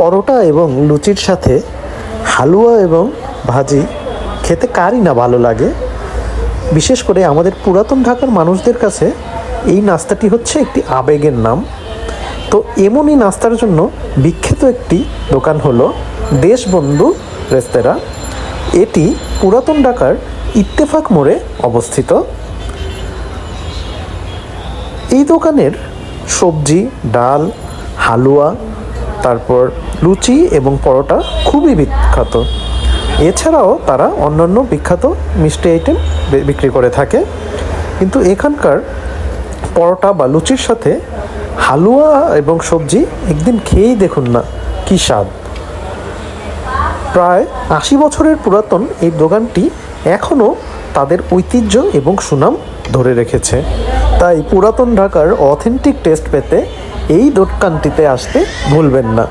পরোটা এবং লুচির সাথে হালুয়া এবং ভাজি খেতে কারই না ভালো লাগে। বিশেষ করে আমাদের পুরাতন ঢাকার মানুষদের কাছে এই নাস্তাটি হচ্ছে একটি আবেগের নাম। তো এমনই নাস্তার জন্য বিখ্যাত একটি দোকান হলো দেশবন্ধু রেস্তোরাঁ। এটি পুরাতন ঢাকার ইত্তেফাক মোড়ে অবস্থিত। এই দোকানের সবজি, ডাল, হালুয়া তারপর লুচি এবং পরোটা খুবই বিখ্যাত। এছাড়াও তারা অন্যান্য বিখ্যাত মিষ্টি আইটেম বিক্রি করে থাকে। কিন্তু এখানকার পরোটা বা লুচির সাথে হালুয়া এবং সবজি একদিন খেয়েই দেখুন না, কী স্বাদ। প্রায় আশি বছরের পুরাতন এই দোকানটি এখনও তাদের ঐতিহ্য এবং সুনাম ধরে রেখেছে। তাই পুরাতন ঢাকার অথেন্টিক টেস্ট পেতে এই দোকানটিতে আসতে ভুলবেন না।